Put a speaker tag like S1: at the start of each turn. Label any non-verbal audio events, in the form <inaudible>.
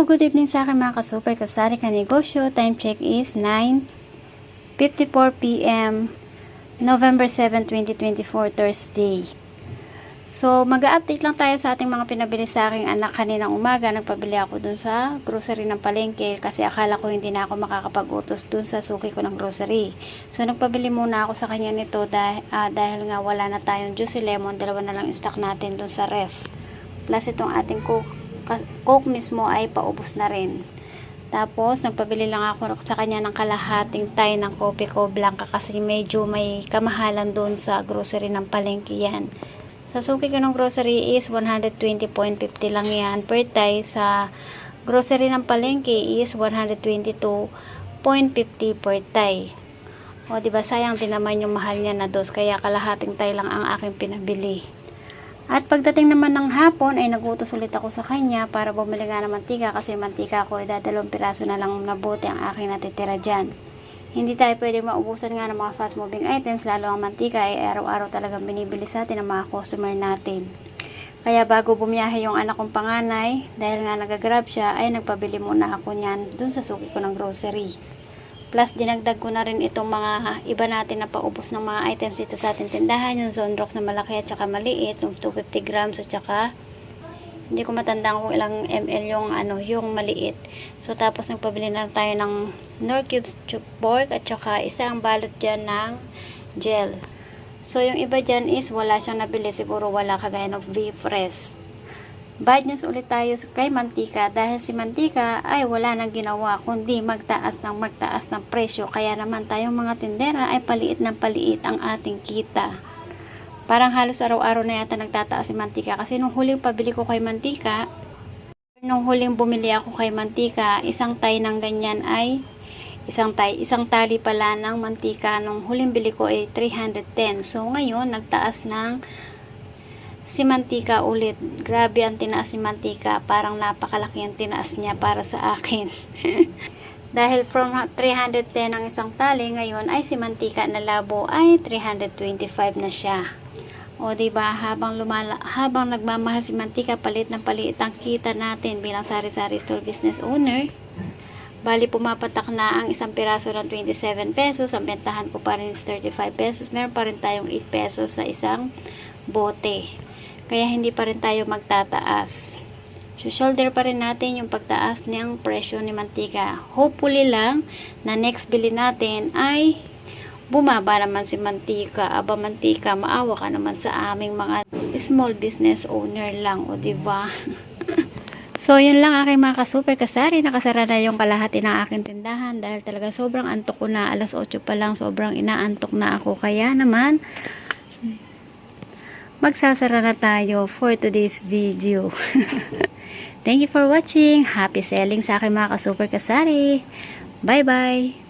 S1: Good evening sa akin mga ka-super kasari ka negosyo. Time check is 9.54 p.m. November 7, 2024, Thursday. So, mag-update lang tayo sa ating mga pinabili sa aking anak kaninang umaga. Nagpabili ako dun sa grocery ng palengke kasi akala ko hindi na ako makakapag-utos dun sa suki ko ng grocery. So, nagpabili muna ako sa kanya nito dahil, dahil nga wala na tayong juicy lemon. Dalawa na lang stock natin dun sa ref. Plus, itong ating coke, coke mismo ay paubos na rin. Tapos, nagpabili lang ako sa kanya ng kalahating tay ng kopi ko blanca kasi medyo may kamahalan doon sa grocery ng palengke yan. Sa suki ko ng grocery is 120.50 lang yan per tay. Sa grocery ng palengke is 122.50 per tay. O, di ba sayang din naman yung mahal niya na dos kaya kalahating tay lang ang aking pinabili. At pagdating naman ng hapon ay nagutos ulit ako sa kanya para bumili nga ng mantika kasi mantika ko ay dadalawang piraso na lang na bote ang aking natitira dyan. Hindi tayo pwede maubusan nga ng mga fast moving items lalo ang mantika ay araw-araw talagang binibili sa atin ng mga customer natin. Kaya bago bumiyahe yung anak kong panganay, dahil nga nagagrab siya, ay nagpabili muna ako niyan dun sa suki ko ng grocery. Plus, dinagdag ko na rin itong mga iba natin na paubos ng mga items dito sa ating tindahan. Yung Zonrox na malaki at saka maliit. Yung 250 grams at saka hindi ko matandaan kung ilang ml yung ano, yung maliit. So, tapos nagpabili na tayo ng Nor pork at saka isang balot dyan ng gel. So, yung iba dyan is wala siyang nabili. Siguro wala kagaya ng V-Press. Bad news ulit tayo kay Mantika. Dahil si Mantika ay wala nang ginawa kundi magtaas ng magtaas ng presyo. Kaya naman tayong mga tindera ay paliit ng paliit ang ating kita. Parang halos araw-araw na yata nagtataas si Mantika. Kasi nung huling pabili ko kay Mantika nung huling bumili ako kay Mantika isang tay ng ganyan ay isang tay, isang tali pala ng mantika. Nung huling bili ko ay 310 so ngayon nagtaas ng si Mantika ulit. Grabe ang tinaas si Mantika. Parang napakalaki ang tinaas niya para sa akin. <laughs> Dahil from 310 ang isang tali, ngayon ay si Mantika na labo ay 325 na siya. O di ba habang lumala habang nagmamahal si Mantika palit ng palit ang kita natin bilang sari-sari store business owner. Bali pumapatak na ang isang piraso ng 27 pesos, ang bentahan ko pa rin is 35 pesos. Meron pa rin tayong 8 pesos sa isang bote. Kaya hindi pa rin tayo magtataas. So, shoulder pa rin natin yung pagtaas ng presyo ni mantika. Hopefully lang na next bili natin ay bumaba naman si mantika. Aba mantika, maawa ka naman sa aming mga small business owner lang. O, diba? <laughs> so, yun lang aking mga ka-super kasari. Nakasara na yung kalahati ng aking tindahan dahil talaga sobrang antok ko na. Alas 8 pa lang, sobrang inaantok na ako. Kaya naman, magsasara na tayo for today's video. <laughs> Thank you for watching. Happy selling sa aking mga ka-super kasari. Bye-bye!